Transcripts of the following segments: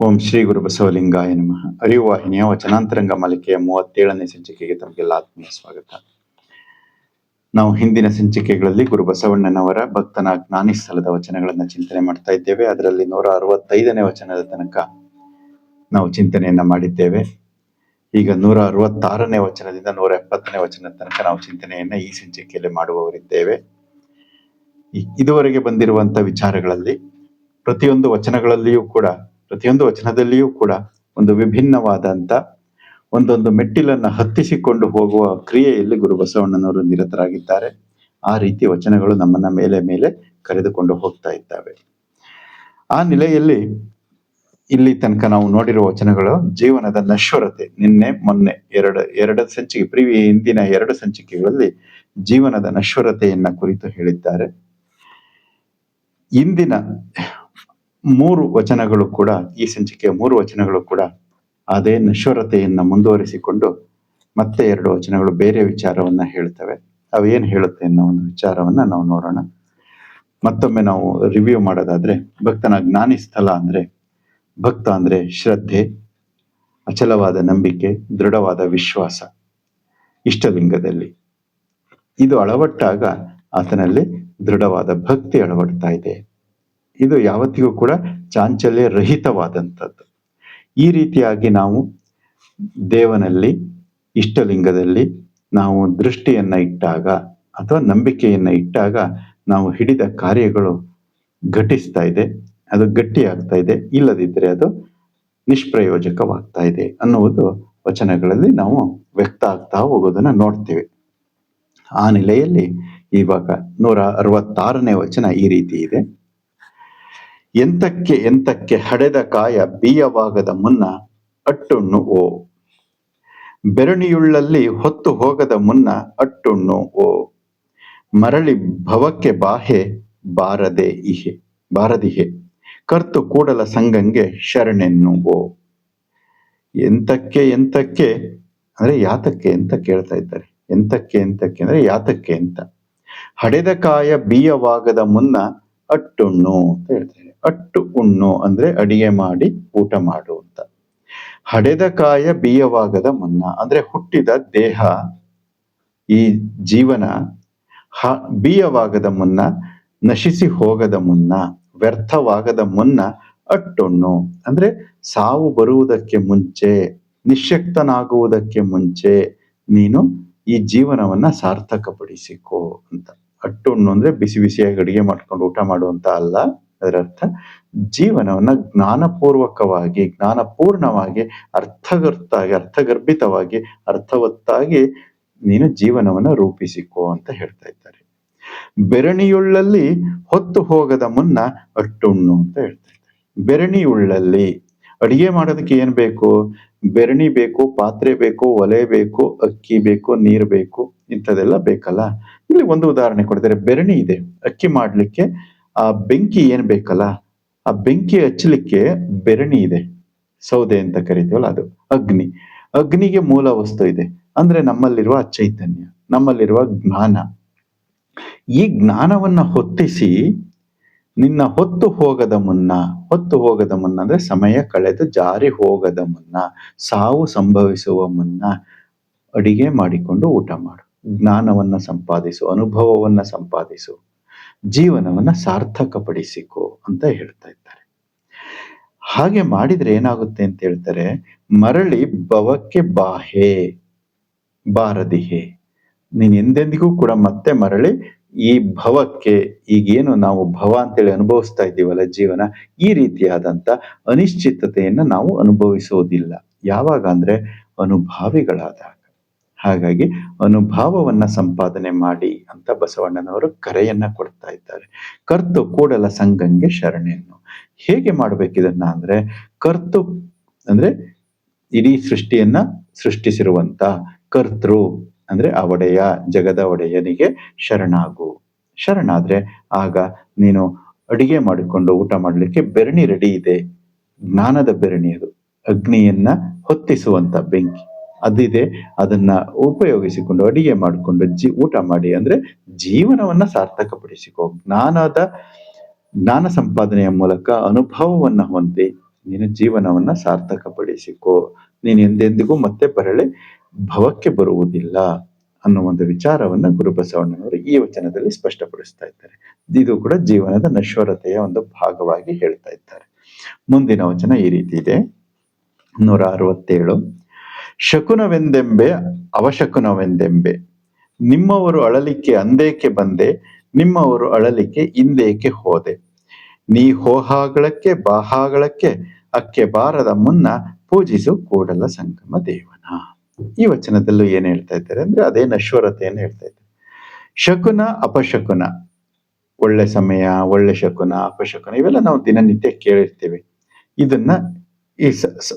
ಓಂ ಶ್ರೀ ಗುರು ಬಸವಲಿಂಗಾಯ ನಮಃ. ಅರಿವು ವಾಹಿನಿಯ ವಚನಾಂತರಂಗ ಮಾಲಿಕೆಯ ಮೂವತ್ತೇಳನೇ ಸಂಚಿಕೆಗೆ ತಮಗೆಲ್ಲ ಆತ್ಮೀಯ ಸ್ವಾಗತ. ನಾವು ಹಿಂದಿನ ಸಂಚಿಕೆಗಳಲ್ಲಿ ಗುರು ಬಸವಣ್ಣನವರ ಭಕ್ತನ ಜ್ಞಾನಿ ಸ್ಥಳದ ವಚನಗಳನ್ನ ಚಿಂತನೆ ಮಾಡ್ತಾ ಇದ್ದೇವೆ. ಅದರಲ್ಲಿ ನೂರ ಅರವತ್ತೈದನೇ ವಚನದ ತನಕ ನಾವು ಚಿಂತನೆಯನ್ನ ಮಾಡಿದ್ದೇವೆ. ಈಗ ನೂರ ಅರವತ್ತಾರನೇ ವಚನದಿಂದ ನೂರ ಎಪ್ಪತ್ತನೇ ವಚನದ ತನಕ ನಾವು ಚಿಂತನೆಯನ್ನ ಈ ಸಂಚಿಕೆಯಲ್ಲಿ ಮಾಡುವವರಿದ್ದೇವೆ. ಇದುವರೆಗೆ ಬಂದಿರುವಂತ ವಿಚಾರಗಳಲ್ಲಿ ಪ್ರತಿಯೊಂದು ವಚನಗಳಲ್ಲಿಯೂ ಕೂಡ ಪ್ರತಿಯೊಂದು ವಚನದಲ್ಲಿಯೂ ಕೂಡ ಒಂದು ವಿಭಿನ್ನವಾದಂತ ಒಂದೊಂದು ಮೆಟ್ಟಿಲನ್ನು ಹತ್ತಿಸಿಕೊಂಡು ಹೋಗುವ ಕ್ರಿಯೆಯಲ್ಲಿ ಗುರು ಬಸವಣ್ಣನವರು ನಿರತರಾಗಿದ್ದಾರೆ. ಆ ರೀತಿ ವಚನಗಳು ನಮ್ಮನ್ನ ಮೇಲೆ ಮೇಲೆ ಕರೆದುಕೊಂಡು ಹೋಗ್ತಾ ಇದ್ದಾವೆ. ಆ ನೆಲೆಯಲ್ಲಿ ಇಲ್ಲಿ ತನಕ ನಾವು ನೋಡಿರುವ ವಚನಗಳು ಜೀವನದ ನಶ್ವರತೆ. ನಿನ್ನೆ, ಮೊನ್ನೆ, ಎರಡು ಎರಡು ಸಂಚಿಕೆ, ಪ್ರಿವಿ, ಹಿಂದಿನ ಎರಡು ಸಂಚಿಕೆಗಳಲ್ಲಿ ಜೀವನದ ನಶ್ವರತೆಯನ್ನ ಕುರಿತು ಹೇಳಿದ್ದಾರೆ. ಇಂದಿನ ಮೂರು ವಚನಗಳು ಕೂಡ, ಈ ಸಂಚಿಕೆಯ ಮೂರು ವಚನಗಳು ಕೂಡ ಅದೇ ನಶ್ವರತೆಯನ್ನು ಮುಂದುವರಿಸಿಕೊಂಡು ಮತ್ತೆ ಎರಡು ವಚನಗಳು ಬೇರೆ ವಿಚಾರವನ್ನು ಹೇಳ್ತವೆ. ಏನು ಹೇಳುತ್ತೆ ಅನ್ನೋ ಒಂದು ವಿಚಾರವನ್ನು ನಾವು ನೋಡೋಣ. ಮತ್ತೊಮ್ಮೆ ನಾವು ರಿವ್ಯೂ ಮಾಡೋದಾದ್ರೆ, ಭಕ್ತನ ಜ್ಞಾನಿ ಸ್ಥಳ ಅಂದ್ರೆ, ಭಕ್ತ ಅಂದ್ರೆ ಶ್ರದ್ಧೆ, ಅಚಲವಾದ ನಂಬಿಕೆ, ದೃಢವಾದ ವಿಶ್ವಾಸ, ಇಷ್ಟಲಿಂಗದಲ್ಲಿ. ಇದು ಅಳವಟ್ಟಾಗ ಆತನಲ್ಲಿ ದೃಢವಾದ ಭಕ್ತಿ ಅಳವಡ್ತಾ ಇದೆ. ಇದು ಯಾವತ್ತಿಗೂ ಕೂಡ ಚಾಂಚಲ್ಯ ರಹಿತವಾದಂಥದ್ದು ಈ ರೀತಿಯಾಗಿ ನಾವು ದೇವನಲ್ಲಿ, ಇಷ್ಟಲಿಂಗದಲ್ಲಿ ನಾವು ದೃಷ್ಟಿಯನ್ನ ಇಟ್ಟಾಗ ಅಥವಾ ನಂಬಿಕೆಯನ್ನ ಇಟ್ಟಾಗ ನಾವು ಹಿಡಿದ ಕಾರ್ಯಗಳು ಘಟಿಸ್ತಾ ಇದೆ, ಅದು ಗಟ್ಟಿಯಾಗ್ತಾ ಇದೆ, ಇಲ್ಲದಿದ್ದರೆ ಅದು ನಿಷ್ಪ್ರಯೋಜಕವಾಗ್ತಾ ಇದೆ ಅನ್ನುವುದು ವಚನಗಳಲ್ಲಿ ನಾವು ವ್ಯಕ್ತ ಆಗ್ತಾ ಹೋಗೋದನ್ನ ನೋಡ್ತೇವೆ. ಆ ನೆಲೆಯಲ್ಲಿ ಇವಾಗ ನೂರ ಅರವತ್ತಾರನೇ ವಚನ ಈ ರೀತಿ ಇದೆ. ಎಂತಕ್ಕೆ ಎಂತಕ್ಕೆ ಹಡೆದ ಕಾಯ ಬೀಯವಾಗದ ಮುನ್ನ ಅಟ್ಟುಣ್ಣು ಓ. ಬೆರಣಿಯುಳ್ಳಲ್ಲಿ ಹೊತ್ತು ಹೋಗದ ಮುನ್ನ ಅಟ್ಟುಣ್ಣು ಓ. ಮರಳಿ ಭವಕ್ಕೆ ಬಾಹೆ ಬಾರದೆ ಇಹೆ, ಬಾರದಿಹೆ. ಕರ್ತು ಕೂಡಲ ಸಂಗಂಗೆ ಶರಣೆನ್ನು ಓ. ಎಂತಕ್ಕೆ ಎಂತಕ್ಕೆ ಅಂದ್ರೆ ಯಾತಕ್ಕೆ ಅಂತ ಕೇಳ್ತಾ ಇದ್ದಾರೆ. ಎಂತಕ್ಕೆ ಎಂತಕ್ಕೆ ಅಂದ್ರೆ ಯಾತಕ್ಕೆ ಅಂತ. ಹಡೆದ ಕಾಯ ಬೀಯವಾಗದ ಮುನ್ನ ಅಟ್ಟುಣ್ಣು ಅಂತ ಹೇಳ್ತಾರೆ ಅಟ್ಟು ಉಣ್ಣು ಅಂದ್ರೆ ಅಡಿಗೆ ಮಾಡಿ ಊಟ ಮಾಡು ಅಂತ. ಹಡೆದ ಕಾಯ ಬೀಯವಾಗದ ಮುನ್ನ ಅಂದ್ರೆ ಹುಟ್ಟಿದ ದೇಹ, ಈ ಜೀವನ ಹ ಬೀಯವಾಗದ ಮುನ್ನ, ನಶಿಸಿ ಹೋಗದ ಮುನ್ನ, ವ್ಯರ್ಥವಾಗದ ಮುನ್ನ ಅಟ್ಟುಣ್ಣು ಅಂದ್ರೆ ಸಾವು ಬರುವುದಕ್ಕೆ ಮುಂಚೆ ನಿಶಕ್ತನಾಗುವುದಕ್ಕೆ ಮುಂಚೆ ನೀನು ಈ ಜೀವನವನ್ನ ಸಾರ್ಥಕಪಡಿಸಿಕೋ ಅಂತ. ಅಟ್ಟುಣ್ಣು ಅಂದ್ರೆ ಬಿಸಿ ಬಿಸಿಯಾಗಿ ಅಡಿಗೆ ಮಾಡ್ಕೊಂಡು ಊಟ ಮಾಡುವಂತ ಅಲ್ಲ. ಅದರ ಅರ್ಥ ಜೀವನವನ್ನ ಜ್ಞಾನಪೂರ್ವಕವಾಗಿ, ಜ್ಞಾನಪೂರ್ಣವಾಗಿ, ಅರ್ಥಗರ್ತಾಗಿ, ಅರ್ಥಗರ್ಭಿತವಾಗಿ, ಅರ್ಥವತ್ತಾಗಿ ನೀನು ಜೀವನವನ್ನ ರೂಪಿಸಿಕೋ ಅಂತ ಹೇಳ್ತಾ ಇದ್ದಾರೆ. ಬೆರಣಿಯುಳ್ಳಲ್ಲಿ ಹೊತ್ತು ಹೋಗದ ಮುನ್ನ ಅಟ್ಟುಣ್ಣು ಅಂತ ಹೇಳ್ತಾ ಇದ್ದಾರೆ. ಬೆರಣಿಯುಳ್ಳಲ್ಲಿ ಅಡಿಗೆ ಮಾಡೋದಕ್ಕೆ ಏನ್ ಬೇಕು? ಬೆರಣಿ ಬೇಕು, ಪಾತ್ರೆ ಬೇಕು, ಒಲೆ ಬೇಕು, ಅಕ್ಕಿ ಬೇಕು, ನೀರು ಬೇಕು ಇಂಥದೆಲ್ಲ ಬೇಕಲ್ಲ? ಇಲ್ಲಿ ಒಂದು ಉದಾಹರಣೆ ಕೊಡ್ತಾರೆ. ಬೆರಣಿ ಇದೆ. ಅಕ್ಕಿ ಮಾಡ್ಲಿಕ್ಕೆ ಆ ಬೆಂಕಿ ಏನ್ ಬೇಕಲ್ಲ, ಆ ಬೆಂಕಿ ಹಚ್ಚಲಿಕ್ಕೆ ಬೆರಣಿ ಇದೆ. ಸೌದೆ ಅಂತ ಕರಿತೀವಲ್ಲ ಅದು, ಅಗ್ನಿ. ಅಗ್ನಿಗೆ ಮೂಲ ವಸ್ತು ಇದೆ. ಅಂದ್ರೆ ನಮ್ಮಲ್ಲಿರುವ ಚೈತನ್ಯ, ನಮ್ಮಲ್ಲಿರುವ ಜ್ಞಾನ. ಈ ಜ್ಞಾನವನ್ನ ಹೊತ್ತಿಸಿ ನಿನ್ನ ಹೊತ್ತು ಹೋಗದ ಮುನ್ನ, ಹೊತ್ತು ಹೋಗದ ಮುನ್ನ ಅಂದ್ರೆ ಸಮಯ ಕಳೆದು ಜಾರಿ ಹೋಗದ ಮುನ್ನ, ಸಾವು ಸಂಭವಿಸುವ ಮುನ್ನ ಅಡಿಗೆ ಮಾಡಿಕೊಂಡು ಊಟ ಮಾಡು. ಜ್ಞಾನವನ್ನ ಸಂಪಾದಿಸು, ಅನುಭವವನ್ನ ಸಂಪಾದಿಸು. ಜೀವನವನ್ನ ಸಾರ್ಥಕಪಡಿಸಿಕೋ ಅಂತ ಹೇಳ್ತಾ ಇದ್ದಾರೆ. ಹಾಗೆ ಮಾಡಿದ್ರೆ ಏನಾಗುತ್ತೆ ಅಂತ ಹೇಳ್ತಾರೆ, ಮರಳಿ ಭವಕ್ಕೆ ಬಾಹೆ ಬಾರದಿಹೆ ನೀನ್ ಎಂದೆಂದಿಗೂ ಕೂಡ ಮತ್ತೆ ಮರಳಿ ಈ ಭವಕ್ಕೆ, ಈಗೇನು ನಾವು ಭವ ಅಂತೇಳಿ ಅನುಭವಿಸ್ತಾ ಇದ್ದೀವಲ್ಲ ಜೀವನ, ಈ ರೀತಿಯಾದಂತ ಅನಿಶ್ಚಿತತೆಯನ್ನ ನಾವು ಅನುಭವಿಸೋದಿಲ್ಲ. ಯಾವಾಗ ಅಂದ್ರೆ ಅನುಭಾವಿಗಳಾದಾಗ. ಹಾಗಾಗಿ ಅನುಭಾವವನ್ನ ಸಂಪಾದನೆ ಮಾಡಿ ಅಂತ ಬಸವಣ್ಣನವರು ಕರೆಯನ್ನ ಕೊಡ್ತಾ ಇದ್ದಾರೆ. ಕರ್ತು ಕೂಡಲ ಸಂಗಂಗೆ ಶರಣೆಯನ್ನು. ಹೇಗೆ ಮಾಡ್ಬೇಕಿದನ್ನ ಅಂದ್ರೆ ಕರ್ತು ಅಂದ್ರೆ ಇಡೀ ಸೃಷ್ಟಿಯನ್ನ ಸೃಷ್ಟಿಸಿರುವಂತ ಕರ್ತೃ ಅಂದ್ರೆ ಆ ಒಡೆಯ, ಜಗದ ಒಡೆಯನಿಗೆ ಶರಣಾಗು. ಶರಣಾದ್ರೆ ಆಗ ನೀನು ಅಡಿಗೆ ಮಾಡಿಕೊಂಡು ಊಟ ಮಾಡಲಿಕ್ಕೆ ಬೆರಣಿ ರೆಡಿ ಇದೆ. ಜ್ಞಾನದ ಬೆರಣಿ ಅದು. ಅಗ್ನಿಯನ್ನ ಹೊತ್ತಿಸುವಂತ ಬೆಂಕಿ. ಅದಿದೆ. ಅದನ್ನ ಉಪಯೋಗಿಸಿಕೊಂಡು ಅಡಿಗೆ ಮಾಡಿಕೊಂಡು ಜಿ, ಊಟ ಮಾಡಿ ಅಂದ್ರೆ ಜೀವನವನ್ನ ಸಾರ್ಥಕಪಡಿಸಿಕೋ, ಜ್ಞಾನದ, ಜ್ಞಾನ ಸಂಪಾದನೆಯ ಮೂಲಕ ಅನುಭವವನ್ನ ಹೊಂದಿ ನೀನು ಜೀವನವನ್ನ ಸಾರ್ಥಕಪಡಿಸಿಕೋ. ನೀನು ಎಂದೆಂದಿಗೂ ಮತ್ತೆ ಬರಳೆ ಭವಕ್ಕೆ ಬರುವುದಿಲ್ಲ ಅನ್ನೋ ಒಂದು ವಿಚಾರವನ್ನ ಗುರುಬಸವಣ್ಣನವರು ಈ ವಚನದಲ್ಲಿ ಸ್ಪಷ್ಟಪಡಿಸ್ತಾ ಇದ್ದಾರೆ. ಇದು ಕೂಡ ಜೀವನದ ನಶ್ವರತೆಯ ಒಂದು ಭಾಗವಾಗಿ ಹೇಳ್ತಾ ಇದ್ದಾರೆ. ಮುಂದಿನ ವಚನ ಈ ರೀತಿ ಇದೆ. ನೂರ ಅರವತ್ತೇಳು. ಶಕುನವೆಂದೆಂಬೆ, ಅವಶಕುನವೆಂದೆಂಬೆ. ನಿಮ್ಮವರು ಅಳಲಿಕ್ಕೆ ಅಂದೇಕೆ ಬಂದೆ, ನಿಮ್ಮವರು ಅಳಲಿಕ್ಕೆ ಇಂದೇಕೆ ಹೋದೆ. ನೀ ಹೋಹಾಗಳಕ್ಕೆ, ಬಾಹಾಗಳಕ್ಕೆ, ಅಕ್ಕೆ ಬಾರದ ಮುನ್ನ ಪೂಜಿಸು ಕೂಡಲ ಸಂಗಮ ದೇವನ. ಈ ವಚನದಲ್ಲೂ ಏನ್ ಹೇಳ್ತಾ ಇದ್ದಾರೆ ಅಂದ್ರೆ ಅದೇ ನಶ್ವರತೆಯನ್ನು ಹೇಳ್ತಾ ಇದ್ದಾರೆ. ಶಕುನ, ಅಪಶಕುನ. ಒಳ್ಳೆ ಸಮಯ, ಒಳ್ಳೆ ಶಕುನ, ಅಪಶಕುನ ಇವೆಲ್ಲ ನಾವು ದಿನನಿತ್ಯ ಕೇಳಿರ್ತೀವಿ. ಇದನ್ನ ಈ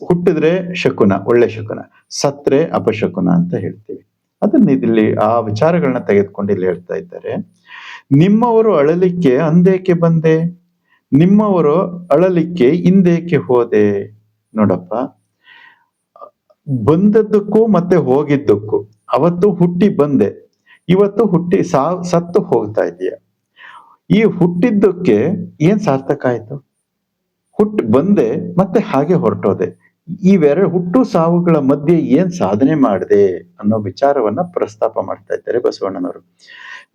ಹುಟ್ಟಿದ್ರೆ ಶಕುನ, ಒಳ್ಳೆ ಶಕುನ ಸತ್ರೆ ಅಪಶಕುನ ಅಂತ ಹೇಳ್ತೀವಿ. ಅದನ್ನ ಇಲ್ಲಿ ಆ ವಿಚಾರಗಳನ್ನ ತೆಗೆದುಕೊಂಡು ಇಲ್ಲಿ ಹೇಳ್ತಾ ಇದ್ದಾರೆ. ನಿಮ್ಮವರು ಅಳಲಿಕ್ಕೆ ಅಂದೇಕೆ ಬಂದೆ? ನಿಮ್ಮವರು ಅಳಲಿಕ್ಕೆ ಹಿಂದೇಕೆ ಹೋದೆ? ನೋಡಪ್ಪ. ಬಂದದ್ದಕ್ಕೂ ಮತ್ತೆ ಹೋಗಿದ್ದಕ್ಕೂ ಅವತ್ತು ಹುಟ್ಟಿ ಬಂದೆ. ಇವತ್ತು ಹುಟ್ಟಿ ಸಾ, ಸತ್ತು ಹೋಗ್ತಾ ಇದೆಯಾ. ಈ ಹುಟ್ಟಿದ್ದಕ್ಕೆ ಏನ್ ಸಾರ್ಥಕ ಆಯ್ತು? ಹುಟ್ಟು ಬಂದೆ ಮತ್ತೆ ಹಾಗೆ ಹೊರಟೋದೆ. ಇವೆರಡು ಹುಟ್ಟು ಸಾವುಗಳ ಮಧ್ಯೆ ಏನ್ ಸಾಧನೆ ಮಾಡಿದೆ ಅನ್ನೋ ವಿಚಾರವನ್ನ ಪ್ರಸ್ತಾಪ ಮಾಡ್ತಾ ಇದ್ದಾರೆ ಬಸವಣ್ಣನವರು.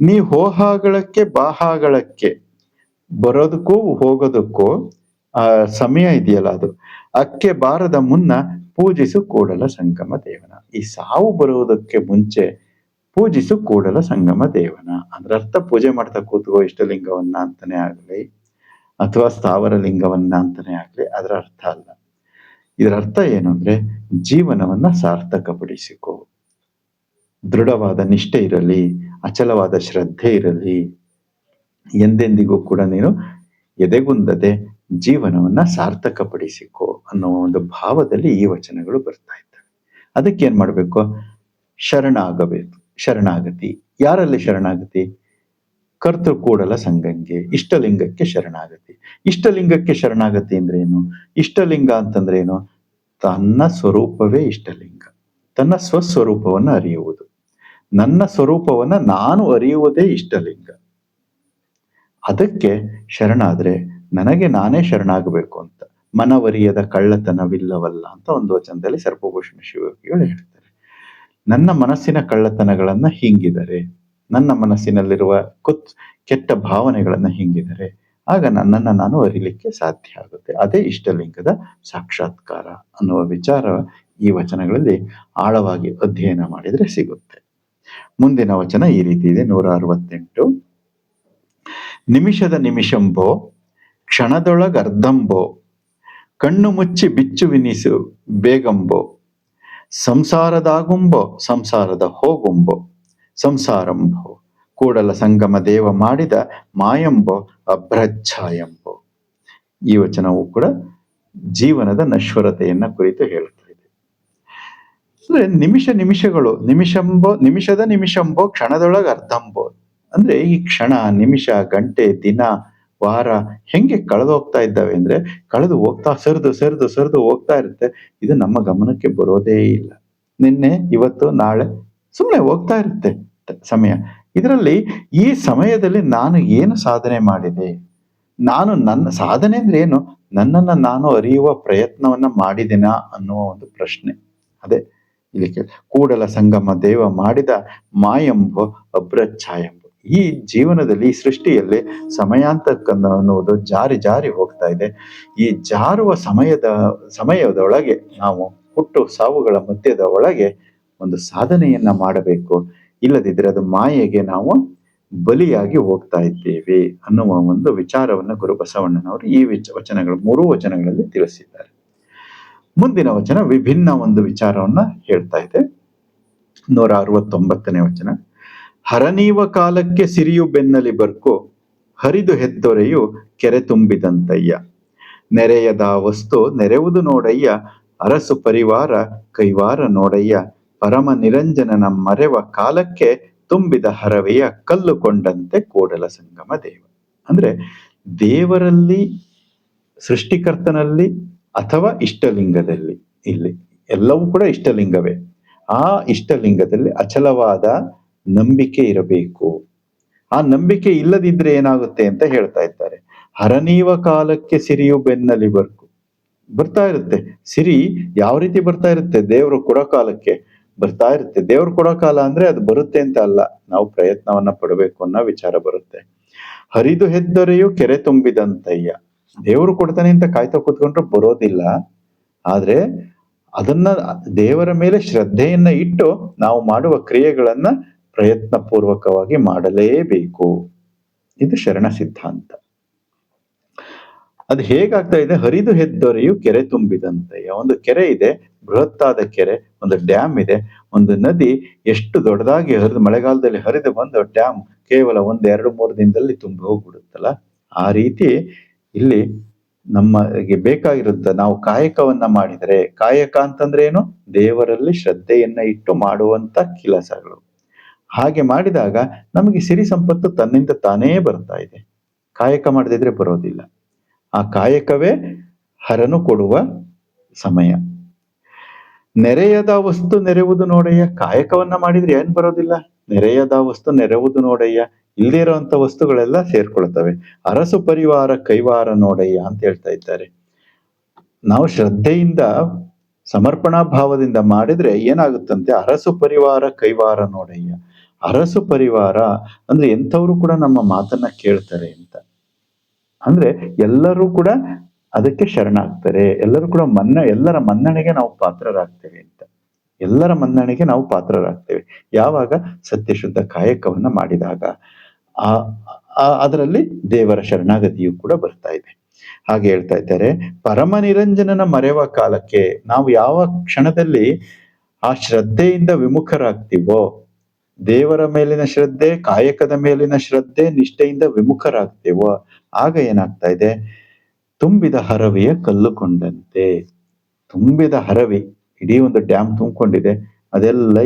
ನೀ ಹೋಹಾಗಳಕ್ಕೆ ಬಾಹಾಗಳಕ್ಕೆ ಬರೋದಕ್ಕೂ ಹೋಗೋದಕ್ಕೂ, ಆ, ಸಮಯ ಇದೆಯಲ್ಲ ಅದು. ಅಕ್ಕೆ ಬಾರದ ಮುನ್ನ ಪೂಜಿಸು ಕೂಡಲ ಸಂಗಮ ದೇವನ. ಈ ಸಾವು ಬರುವುದಕ್ಕೆ ಮುಂಚೆ ಪೂಜಿಸು ಕೂಡಲ ಸಂಗಮ ದೇವನ. ಅಂದ್ರೆ ಅರ್ಥ ಪೂಜೆ ಮಾಡ್ತಾ ಕೂತ್ಕೋ ಇಷ್ಟಲಿಂಗವನ್ನ ಅಂತಾನೆ ಆಗ್ಲಿ. ಅಥವಾ ಸ್ಥಾವರ ಲಿಂಗವನ್ನ ಅಂತಾನೆ ಆಗ್ಲಿ, ಅದರ ಅರ್ಥ ಅಲ್ಲ. ಇದರ ಅರ್ಥ ಏನು ಅಂದ್ರೆ, ಜೀವನವನ್ನ ಸಾರ್ಥಕಪಡಿಸಿಕೋ. ದೃಢವಾದ ನಿಷ್ಠೆ ಇರಲಿ, ಅಚಲವಾದ ಶ್ರದ್ಧೆ ಇರಲಿ, ಎಂದೆಂದಿಗೂ ಕೂಡ ನೀನು ಎದೆಗುಂದದೆ ಜೀವನವನ್ನ ಸಾರ್ಥಕಪಡಿಸಿಕೋ ಅನ್ನೋ ಒಂದು ಭಾವದಲ್ಲಿ ಈ ವಚನಗಳು ಬರ್ತಾ ಇದ್ದಾವೆ. ಅದಕ್ಕೆ ಏನ್ ಮಾಡ್ಬೇಕು? ಶರಣಾಗಬೇಕು, ಶರಣಾಗತಿ. ಯಾರಲ್ಲಿ ಶರಣಾಗತಿ? ಕರ್ತೃ ಕೂಡಲ ಸಂಗಂಗೆ ಇಷ್ಟಲಿಂಗಕ್ಕೆ ಶರಣಾಗತಿ. ಇಷ್ಟಲಿಂಗಕ್ಕೆ ಶರಣಾಗತಿ ಅಂದ್ರೆ ಏನು? ಇಷ್ಟಲಿಂಗ ಅಂತಂದ್ರೆ ಏನು? ತನ್ನ ಸ್ವರೂಪವೇ ಇಷ್ಟಲಿಂಗ. ತನ್ನ ಸ್ವಸ್ವರೂಪವನ್ನು ಅರಿಯುವುದು. ನನ್ನ ಸ್ವರೂಪವನ್ನ ನಾನು ಅರಿಯುವುದೇ ಇಷ್ಟಲಿಂಗ. ಅದಕ್ಕೆ ಶರಣಾದ್ರೆ ನನಗೆ ನಾನೇ ಶರಣಾಗಬೇಕು ಅಂತ. ಮನವರಿಯದ ಕಳ್ಳತನವಿಲ್ಲವಲ್ಲ ಅಂತ ಒಂದು ವಚನದಲ್ಲಿ ಸರ್ಪಭೂಷಣ ಶಿವಯೋಗಿಗಳು ಹೇಳ್ತಾರೆ. ನನ್ನ ಮನಸ್ಸಿನ ಕಳ್ಳತನಗಳನ್ನ ಹಿಂಗಿದರೆ, ನನ್ನ ಮನಸ್ಸಿನಲ್ಲಿರುವ ಕೆಟ್ಟ ಭಾವನೆಗಳನ್ನ ಹಿಂಗಿದರೆ ಆಗ ನನ್ನನ್ನು ನಾನು ಅರಿಲಿಕ್ಕೆ ಸಾಧ್ಯ ಆಗುತ್ತೆ. ಅದೇ ಇಷ್ಟಲಿಂಗದ ಸಾಕ್ಷಾತ್ಕಾರ ಅನ್ನುವ ವಿಚಾರ ಈ ವಚನಗಳಲ್ಲಿ ಆಳವಾಗಿ ಅಧ್ಯಯನ ಮಾಡಿದ್ರೆ ಸಿಗುತ್ತೆ. ಮುಂದಿನ ವಚನ ಈ ರೀತಿ ಇದೆ ನೂರ ಅರವತ್ತೆಂಟು ನಿಮಿಷದ ನಿಮಿಷಂಬೋ, ಕ್ಷಣದೊಳಗರ್ಧಂಬೋ, ಕಣ್ಣು ಮುಚ್ಚಿ ಬಿಚ್ಚು ವಿನಿಸು ಬೇಗಂಬೋ, ಸಂಸಾರದಾಗುಂಬೋ, ಸಂಸಾರದ ಹೋಗುಂಬೋ, ಸಂಸಾರಂಭೋ. ಕೂಡಲ ಸಂಗಮ ದೇವ ಮಾಡಿದ ಮಾಯಂಬೋ, ಅಭ್ರಚ್ಛಾಯಂಬೋ. ಈ ವಚನವು ಕೂಡ ಜೀವನದ ನಶ್ವರತೆಯನ್ನ ಕುರಿತು ಹೇಳ್ತಾ ಇದೆ ಅಂದ್ರೆ ನಿಮಿಷ ನಿಮಿಷಗಳು, ನಿಮಿಷಂಬೋ, ನಿಮಿಷದ ನಿಮಿಷಂಬೋ, ಕ್ಷಣದೊಳಗೆ ಅರ್ಧಂಬೋ. ಅಂದ್ರೆ ಈ ಕ್ಷಣ, ನಿಮಿಷ, ಗಂಟೆ, ದಿನ, ವಾರ ಹೆಂಗೆ ಕಳೆದು ಹೋಗ್ತಾ ಇದ್ದಾವೆ ಅಂದ್ರೆ ಕಳೆದು ಹೋಗ್ತಾ, ಸರಿದು ಸರಿದು ಸರಿದು ಹೋಗ್ತಾ ಇರುತ್ತೆ. ಇದು ನಮ್ಮ ಗಮನಕ್ಕೆ ಬರೋದೇ ಇಲ್ಲ. ನಿನ್ನೆ, ಇವತ್ತು, ನಾಳೆ ಸುಮ್ಮನೆ ಹೋಗ್ತಾ ಇರುತ್ತೆ ಸಮಯ. ಇದರಲ್ಲಿ ಈ ಸಮಯದಲ್ಲಿ ನಾನು ಏನು ಸಾಧನೆ ಮಾಡಿದೆ? ನಾನು ನನ್ನ ಸಾಧನೆ ಅಂದ್ರೆ ಏನು? ನನ್ನನ್ನ ನಾನು ಅರಿಯುವ ಪ್ರಯತ್ನವನ್ನ ಮಾಡಿದೆನಾ ಅನ್ನುವ ಒಂದು ಪ್ರಶ್ನೆ. ಅದೇ ಇಲ್ಲಿ ಕೂಡಲ ಸಂಗಮ ದೇವ ಮಾಡಿದ ಮಾಯಂಬು ಅಭ್ರಚ್ಛಾಯಂಬ ಈ ಜೀವನದಲ್ಲಿ, ಈ ಸೃಷ್ಟಿಯಲ್ಲಿ ಸಮಯಾಂತಕ ಅನ್ನುವುದು ಜಾರಿ ಜಾರಿ ಹೋಗ್ತಾ ಇದೆ. ಈ ಜಾರುವ ಸಮಯದ ಸಮಯದೊಳಗೆ ನಾವು ಹುಟ್ಟು ಸಾವುಗಳ ಮಧ್ಯದ ಒಳಗೆ ಒಂದು ಸಾಧನೆಯನ್ನ ಮಾಡಬೇಕು. ಇಲ್ಲದಿದ್ರೆ ಅದು ಮಾಯೆಗೆ ನಾವು ಬಲಿಯಾಗಿ ಹೋಗ್ತಾ ಇದ್ದೇವೆ ಅನ್ನುವ ಒಂದು ವಿಚಾರವನ್ನ ಗುರು ಬಸವಣ್ಣನವರು ಈ ವಿಚ ವಚನಗಳು, ಮೂರು ವಚನಗಳಲ್ಲಿ ತಿಳಿಸಿದ್ದಾರೆ. ಮುಂದಿನ ವಚನ ವಿಭಿನ್ನ ಒಂದು ವಿಚಾರವನ್ನ ಹೇಳ್ತಾ ಇದೆ. ನೂರ ಅರವತ್ತೊಂಬತ್ತನೇ ವಚನ. ಹರನೀವ ಕಾಲಕ್ಕೆ ಸಿರಿಯು ಬೆನ್ನಲಿ ಬರ್ಕು, ಹರಿದು ಹೆದ್ದೊರೆಯು ಕೆರೆ ತುಂಬಿದಂತಯ್ಯ. ನೆರೆಯದ ವಸ್ತು ನೆರೆವುದು ನೋಡಯ್ಯ, ಅರಸು ಪರಿವಾರ ಕೈವಾರ ನೋಡಯ್ಯ. ಪರಮ ನಿರಂಜನನ ಮರೆವ ಕಾಲಕ್ಕೆ ತುಂಬಿದ ಹರವೆಯ ಕಲ್ಲುಕೊಂಡಂತೆ ಕೂಡಲ ಸಂಗಮ ದೇವ. ಅಂದ್ರೆ ದೇವರಲ್ಲಿ, ಸೃಷ್ಟಿಕರ್ತನಲ್ಲಿ ಅಥವಾ ಇಷ್ಟಲಿಂಗದಲ್ಲಿ, ಇಲ್ಲಿ ಎಲ್ಲವೂ ಕೂಡ ಇಷ್ಟಲಿಂಗವೇ. ಆ ಇಷ್ಟಲಿಂಗದಲ್ಲಿ ಅಚಲವಾದ ನಂಬಿಕೆ ಇರಬೇಕು. ಆ ನಂಬಿಕೆ ಇಲ್ಲದಿದ್ರೆ ಏನಾಗುತ್ತೆ ಅಂತ ಹೇಳ್ತಾ ಇದ್ದಾರೆ. ಹರನೀವ ಕಾಲಕ್ಕೆ ಸಿರಿಯು ಬೆನ್ನಲ್ಲಿ ಬರ್ಕು. ಬರ್ತಾ ಇರುತ್ತೆ. ಸಿರಿ ಯಾವ ರೀತಿ ಬರ್ತಾ ಇರುತ್ತೆ? ದೇವರು ಕೊಡೋ ಕಾಲಕ್ಕೆ. ಬರ್ತಾ ಇರುತ್ತೆ. ದೇವ್ರು ಕೊಡೋ ಕಾಲ ಅಂದ್ರೆ ಅದು ಬರುತ್ತೆ ಅಂತ ಅಲ್ಲ. ನಾವು ಪ್ರಯತ್ನವನ್ನ ಪಡಬೇಕು ಅನ್ನೋ ವಿಚಾರ ಬರುತ್ತೆ. ಹರಿದು ಹೆದ್ದರೆಯೂ ಕೆರೆ ತುಂಬಿದಂತಯ್ಯ. ದೇವ್ರು ಕೊಡ್ತಾನೆ ಅಂತ ಕಾಯ್ತಾ ಕೂತ್ಕೊಂಡ್ರೆ ಬರೋದಿಲ್ಲ. ಆದ್ರೆ ಅದನ್ನ ದೇವರ ಮೇಲೆ ಶ್ರದ್ಧೆಯನ್ನ ಇಟ್ಟು ನಾವು ಮಾಡುವ ಕ್ರಿಯೆಗಳನ್ನ ಪ್ರಯತ್ನ ಪೂರ್ವಕವಾಗಿ ಮಾಡಲೇಬೇಕು. ಇದು ಶರಣ ಸಿದ್ಧಾಂತ. ಅದು ಹೇಗಾಗ್ತಾ ಇದೆ? ಹರಿದು ಹೆದ್ದೊರೆಯು ಕೆರೆ ತುಂಬಿದಂತಯ್ಯ. ಒಂದು ಕೆರೆ ಇದೆ. ಬೃಹತ್ತಾದ ಕೆರೆ, ಒಂದು ಡ್ಯಾಮ್ ಇದೆ. ಒಂದು ನದಿ ಎಷ್ಟು ದೊಡ್ಡದಾಗಿ ಹರಿದು ಮಳೆಗಾಲದಲ್ಲಿ ಹರಿದು ಬಂದು ಡ್ಯಾಮ್ ಕೇವಲ ಒಂದ್, ಎರಡು, ಮೂರು ದಿನದಲ್ಲಿ ತುಂಬಿ ಹೋಗ್ಬಿಡುತ್ತಲ್ಲ? ಆ ರೀತಿ ಇಲ್ಲಿ ನಮಗೆ ಬೇಕಾಗಿರುತ್ತೆ ನಾವು ಕಾಯಕವನ್ನ ಮಾಡಿದರೆ, ಕಾಯಕ ಅಂತಂದ್ರೆ ಏನು? ದೇವರಲ್ಲಿ ಶ್ರದ್ಧೆಯನ್ನ ಇಟ್ಟು ಮಾಡುವಂತ ಕೆಲಸಗಳು. ಹಾಗೆ ಮಾಡಿದಾಗ ನಮಗೆ ಸಿರಿ ಸಂಪತ್ತು ತನ್ನಿಂದ ತಾನೇ ಬರ್ತಾ ಇದೆ. ಕಾಯಕ ಮಾಡದಿದ್ರೆ ಬರೋದಿಲ್ಲ. ಆ ಕಾಯಕವೇ ಹರನು ಕೊಡುವ ಸಮಯ. ನೆರೆಯದ ವಸ್ತು ನೆರೆವುದು ನೋಡಯ್ಯ ಕಾಯಕವನ್ನ ಮಾಡಿದ್ರೆ ಏನ್ ಬರೋದಿಲ್ಲ. ನೆರೆಯದ ವಸ್ತು ನೆರೆವುದು ನೋಡಯ್ಯ ಇಲ್ಲದೆ ಇರುವಂತ ವಸ್ತುಗಳೆಲ್ಲ ಸೇರ್ಕೊಳ್ತವೆ. ಅರಸು ಪರಿವಾರ ಕೈವಾರ ನೋಡಯ್ಯ ಅಂತ ಹೇಳ್ತಾ ಇದ್ದಾರೆ. ನಾವು ಶ್ರದ್ಧೆಯಿಂದ ಸಮರ್ಪಣಾ ಭಾವದಿಂದ ಮಾಡಿದ್ರೆ ಏನಾಗುತ್ತಂತೆ? ಅರಸು ಪರಿವಾರ ಕೈವಾರ ನೋಡಯ್ಯ ಅರಸು ಪರಿವಾರ ಅಂದ್ರೆ ಎಂಥವ್ರು ಕೂಡ ನಮ್ಮ ಮಾತನ್ನ ಕೇಳ್ತಾರೆ ಅಂತ. ಅಂದ್ರೆ ಎಲ್ಲರೂ ಕೂಡ ಅದಕ್ಕೆ ಶರಣಾಗ್ತಾರೆ. ಎಲ್ಲರೂ ಕೂಡ ಮನ್ನ, ಎಲ್ಲರ ಮನ್ನಣೆಗೆ ನಾವು ಪಾತ್ರರಾಗ್ತೇವೆ ಅಂತ. ಎಲ್ಲರ ಮನ್ನಣೆಗೆ ನಾವು ಪಾತ್ರರಾಗ್ತೇವೆ. ಯಾವಾಗ? ಸತ್ಯಶುದ್ಧ ಕಾಯಕವನ್ನ ಮಾಡಿದಾಗ. ಆ ಅದರಲ್ಲಿ ದೇವರ ಶರಣಾಗತಿಯು ಕೂಡ ಬರ್ತಾ ಇದೆ. ಹಾಗೆ ಹೇಳ್ತಾ ಇದ್ದಾರೆ, ಪರಮ ನಿರಂಜನನ ಮರೆವ ಕಾಲಕ್ಕೆ ನಾವು ಯಾವ ಕ್ಷಣದಲ್ಲಿ ಆ ಶ್ರದ್ಧೆಯಿಂದ ವಿಮುಖರಾಗ್ತೀವೋ, ದೇವರ ಮೇಲಿನ ಶ್ರದ್ಧೆ, ಕಾಯಕದ ಮೇಲಿನ ಶ್ರದ್ಧೆ, ನಿಷ್ಠೆಯಿಂದ ವಿಮುಖರಾಗ್ತೇವೋ, ಆಗ ಏನಾಗ್ತಾ ಇದೆ? ತುಂಬಿದ ಹರವೆಯ ಕಲ್ಲು ಕೊಂಡಂತೆ. ತುಂಬಿದ ಹರವಿ, ಇಡೀ ಒಂದು ಡ್ಯಾಮ್ ತುಂಬಿಕೊಂಡಿದೆ. ಅದೆಲ್ಲ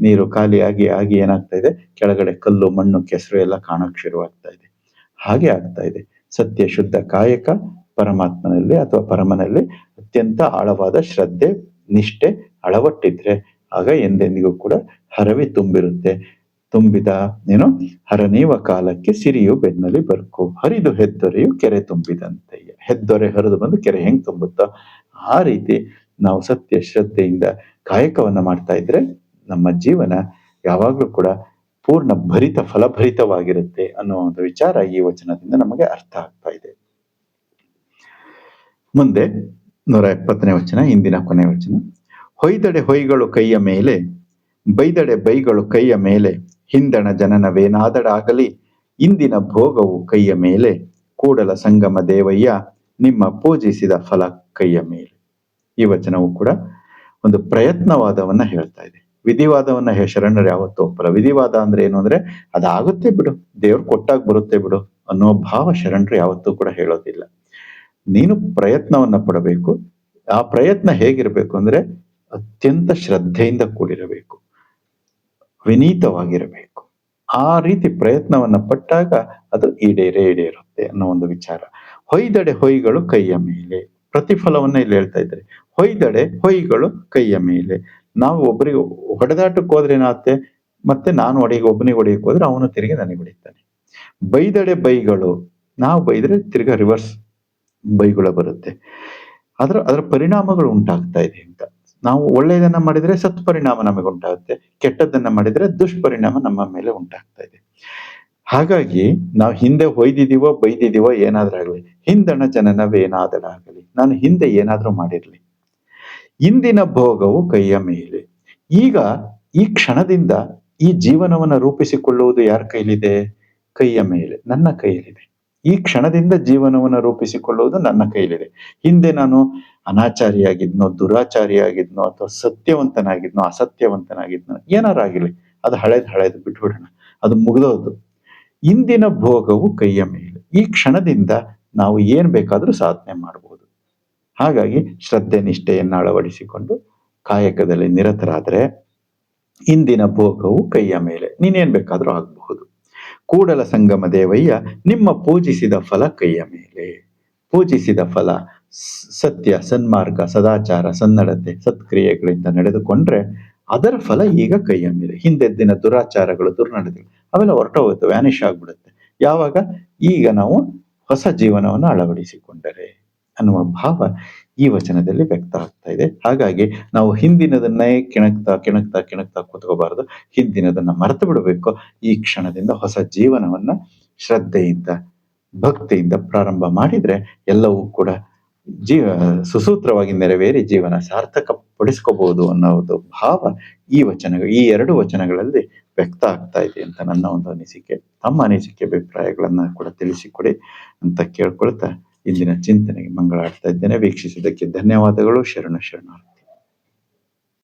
ನೀರು ಖಾಲಿಯಾಗಿ ಆಗಿ ಏನಾಗ್ತಾ ಇದೆ? ಕೆಳಗಡೆ ಕಲ್ಲು, ಮಣ್ಣು, ಕೆಸರು ಎಲ್ಲ ಕಾಣಕ್ ಶುರುವಾಗ್ತಾ ಇದೆ. ಹಾಗೆ ಆಗ್ತಾ ಇದೆ. ಸತ್ಯ, ಶುದ್ಧ, ಕಾಯಕ, ಪರಮಾತ್ಮನಲ್ಲಿ ಅಥವಾ ಪರಮನಲ್ಲಿ ಅತ್ಯಂತ ಆಳವಾದ ಶ್ರದ್ಧೆ, ನಿಷ್ಠೆ, ಅಳವಟ್ಟಿದ್ರೆ ಆಗ ಎಂದೆಂದಿಗೂ ಕೂಡ ಹರವಿ ತುಂಬಿರುತ್ತೆ. ತುಂಬಿದ, ಏನೋ ಹರನೀವ ಕಾಲಕ್ಕೆ ಸಿರಿಯು ಬೆನ್ನಲ್ಲಿ ಬರ್ಕು, ಹರಿದು ಹೆದ್ದರೆಯು ಕೆರೆ ತುಂಬಿದಂತೆ ಹೆದ್ದೊರೆ ಹರಿದು ಬಂದು ಕೆರೆ ಹೆಂಗ್ ತುಂಬುತ್ತೋ ಆ ರೀತಿ ನಾವು ಸತ್ಯ ಶ್ರದ್ಧೆಯಿಂದ ಕಾಯಕವನ್ನು ಮಾಡ್ತಾ ಇದ್ರೆ ನಮ್ಮ ಜೀವನ ಯಾವಾಗ್ಲೂ ಕೂಡ ಪೂರ್ಣ ಭರಿತ ಫಲಭರಿತವಾಗಿರುತ್ತೆ ಅನ್ನೋ ಒಂದು ವಿಚಾರ ಈ ವಚನದಿಂದ ನಮಗೆ ಅರ್ಥ ಆಗ್ತಾ ಇದೆ. ಮುಂದೆ ನೂರ ಎಪ್ಪತ್ತನೇ ವಚನ, ಇಂದಿನ ಕೊನೆ ವಚನ. ಹೊಯ್ದಡೆ ಹೊಯ್ಗಳು ಕೈಯ ಮೇಲೆ, ಬೈದಡೆ ಬೈಗಳು ಕೈಯ ಮೇಲೆ, ಹಿಂದಣ ಜನನವೇನಾದಡಾಗಲಿ, ಇಂದಿನ ಭೋಗವು ಕೈಯ ಮೇಲೆ, ಕೂಡಲ ಸಂಗಮ ದೇವಯ್ಯ ನಿಮ್ಮ ಪೂಜಿಸಿದ ಫಲ ಕೈಯ ಮೇಲೆ. ಈ ವಚನವು ಕೂಡ ಒಂದು ಪ್ರಯತ್ನವಾದವನ್ನ ಹೇಳ್ತಾ ಇದೆ. ವಿಧಿವಾದವನ್ನ ಶರಣರು, ಯಾವತ್ತೂ ಒಪ್ಪಲ್ಲ. ವಿಧಿವಾದ ಅಂದ್ರೆ ಏನು ಅಂದ್ರೆ, ಅದಾಗುತ್ತೆ ಬಿಡು. ದೇವ್ರು ಕೊಟ್ಟಾಗ ಬರುತ್ತೆ ಬಿಡು ಅನ್ನೋ ಭಾವ ಶರಣರು ಯಾವತ್ತೂ ಕೂಡ ಹೇಳೋದಿಲ್ಲ. ನೀನು ಪ್ರಯತ್ನವನ್ನ ಪಡಬೇಕು. ಆ ಪ್ರಯತ್ನ ಹೇಗಿರ್ಬೇಕು ಅಂದ್ರೆ, ಅತ್ಯಂತ ಶ್ರದ್ಧೆಯಿಂದ ಕೂಡಿರಬೇಕು. ವಿನೀತವಾಗಿರಬೇಕು. ಆ ರೀತಿ ಪ್ರಯತ್ನವನ್ನ ಪಟ್ಟಾಗ ಅದು ಈಡೇರೇ ಈಡೇರುತ್ತೆ ಅನ್ನೋ ಒಂದು ವಿಚಾರ. ಹೊಯ್ದಡೆ ಹೊಯ್ಗಳು ಕೈಯ ಮೇಲೆ. ಪ್ರತಿಫಲವನ್ನ ಇಲ್ಲಿ ಹೇಳ್ತಾ ಇದ್ದಾರೆ. ಹೊಯ್ದಡೆ ಹೊಯ್ಗಳು ಕೈಯ ಮೇಲೆ. ನಾವು ಒಬ್ಬರಿಗೆ ಹೊಡೆದಾಟಕ್ಕೆ ಹೋದ್ರೆ ಏನಾಗುತ್ತೆ? ಮತ್ತೆ ನಾನು ಒಡೆಗೆ ಒಬ್ಬನಿಗೆ ಹೊಡೆಯಕ್ಕೆ ಹೋದ್ರೆ ಅವನು ತಿರುಗಿ ನನಗೆ ಹೊಡಿತಾನೆ. ಬೈದಡೆ ಬೈಗಳು. ನಾವು ಬೈದ್ರೆ ತಿರ್ಗಾ ರಿವರ್ಸ್ ಬೈಗಳು ಬರುತ್ತೆ. ಅದರ ಅದರ ಪರಿಣಾಮಗಳು ಉಂಟಾಗ್ತಾ ಇದೆ ಅಂತ. ನಾವು ಒಳ್ಳೆಯದನ್ನ ಮಾಡಿದ್ರೆ ಸತ್ಪರಿಣಾಮ ನಮಗೆ ಉಂಟಾಗುತ್ತೆ ಕೆಟ್ಟದ್ದನ್ನ ಮಾಡಿದ್ರೆ ದುಷ್ಪರಿಣಾಮ ನಮ್ಮ ಮೇಲೆ ಉಂಟಾಗ್ತಾ ಇದೆ. ಹಾಗಾಗಿ ನಾವು ಹಿಂದೆ ಹೊಯ್ದಿದೀವೋ ಬೈದಿದೀವೋ ಏನಾದ್ರೂ ಆಗಲಿ, ಹಿಂದಣ ಜನನವೇನಾದರಾಗಲಿ ನಾನು ಹಿಂದೆ ಏನಾದರೂ ಮಾಡಿರಲಿ. ಇಂದಿನ ಭೋಗವು ಕೈಯ ಮೇಲೆ. ಈಗ ಈ ಕ್ಷಣದಿಂದ ಈ ಜೀವನವನ್ನ ರೂಪಿಸಿಕೊಳ್ಳುವುದು ಯಾರ ಕೈಲಿದೆ ಕೈಯ ಮೇಲೆ, ನನ್ನ ಕೈಯಲ್ಲಿದೆ. ಈ ಕ್ಷಣದಿಂದ ಜೀವನವನ್ನು ರೂಪಿಸಿಕೊಳ್ಳುವುದು ನನ್ನ ಕೈಲಿದೆ ಹಿಂದೆ ನಾನು ಅನಾಚಾರಿಯಾಗಿದ್ನೋ, ದುರಾಚಾರಿಯಾಗಿದ್ನೋ, ಅಥವಾ ಸತ್ಯವಂತನಾಗಿದ್ನೋ, ಅಸತ್ಯವಂತನಾಗಿದ್ನೋ ಏನಾರಾಗಿರ್ಲಿ ಅದು ಹಳೇದು ಹಳೇದು ಬಿಟ್ಬಿಡೋಣ. ಅದು ಮುಗಿದೋದು ಇಂದಿನ ಭೋಗವು ಕೈಯ ಮೇಲೆ. ಈ ಕ್ಷಣದಿಂದ ನಾವು ಏನ್ ಬೇಕಾದ್ರೂ ಸಾಧನೆ ಮಾಡಬಹುದು ಹಾಗಾಗಿ ಶ್ರದ್ಧೆ, ನಿಷ್ಠೆಯನ್ನು ಅಳವಡಿಸಿಕೊಂಡು ಕಾಯಕದಲ್ಲಿ ನಿರತರಾದ್ರೆ ಇಂದಿನ ಭೋಗವು ಕೈಯ ಮೇಲೆ. ನೀನೇನ್ ಬೇಕಾದ್ರೂ ಆಗಬಹುದು. ಕೂಡಲ ಸಂಗಮ ದೇವಯ್ಯ, ನಿಮ್ಮ ಪೂಜಿಸಿದ ಫಲ ಕೈಯ ಮೇಲೆ. ಪೂಜಿಸಿದ ಫಲ ಸತ್ಯ, ಸನ್ಮಾರ್ಗ, ಸದಾಚಾರ, ಸನ್ನಡತೆ, ಸತ್ಕ್ರಿಯೆಗಳಿಂದ ನಡೆದುಕೊಂಡ್ರೆ ಅದರ ಫಲ ಈಗ ಕೈಯ ಮೇಲೆ. ಹಿಂದೆದ್ದಿನ ದುರಾಚಾರಗಳು, ದುರ್ನಡತೆಗಳು ಅವೆಲ್ಲ ಹೊರಟೋಗುತ್ತೆ ವ್ಯಾನಿಶ್ ಆಗ್ಬಿಡುತ್ತೆ. ಯಾವಾಗ? ಈಗ ನಾವು ಹೊಸ ಜೀವನವನ್ನು ಅಳವಡಿಸಿಕೊಂಡರೆ ಅನ್ನುವ ಭಾವ ಈ ವಚನದಲ್ಲಿ ವ್ಯಕ್ತ ಆಗ್ತಾ ಇದೆ. ಹಾಗಾಗಿ ನಾವು ಹಿಂದಿನದನ್ನೇ ಕೆಣಕ್ತಾ ಕೆಣಕ್ತಾ ಕೆಣಕ್ತಾ ಕೂತ್ಕೋಬಾರದು. ಹಿಂದಿನದನ್ನ ಮರೆತು ಬಿಡಬೇಕು. ಈ ಕ್ಷಣದಿಂದ ಹೊಸ ಜೀವನವನ್ನ ಶ್ರದ್ಧೆಯಿಂದ, ಭಕ್ತಿಯಿಂದ ಪ್ರಾರಂಭ ಮಾಡಿದ್ರೆ ಎಲ್ಲವೂ ಕೂಡ ಜೀವ, ಸುಸೂತ್ರವಾಗಿ ನೆರವೇರಿ ಜೀವನ ಸಾರ್ಥಕ ಪಡಿಸ್ಕೋಬಹುದು ಅನ್ನೋದು ಭಾವ ಈ ವಚನ ಈ ಎರಡು ವಚನಗಳಲ್ಲಿ ವ್ಯಕ್ತ ಆಗ್ತಾ ಇದೆ ಅಂತ ನನ್ನ ಒಂದು ಅನಿಸಿಕೆ. ತಮ್ಮ ಅನಿಸಿಕೆ ಅಭಿಪ್ರಾಯಗಳನ್ನ ಕೂಡ ತಿಳಿಸಿಕೊಡಿ ಅಂತ ಕೇಳ್ಕೊಳ್ತಾ ಇಂದಿನ ಚಿಂತನೆಗೆ ಮಂಗಳಾಡ್ತಾ ಇದ್ದೇನೆ. ವೀಕ್ಷಿಸಿದ್ದಕ್ಕೆ ಧನ್ಯವಾದಗಳು. ಶರಣ ಶರಣ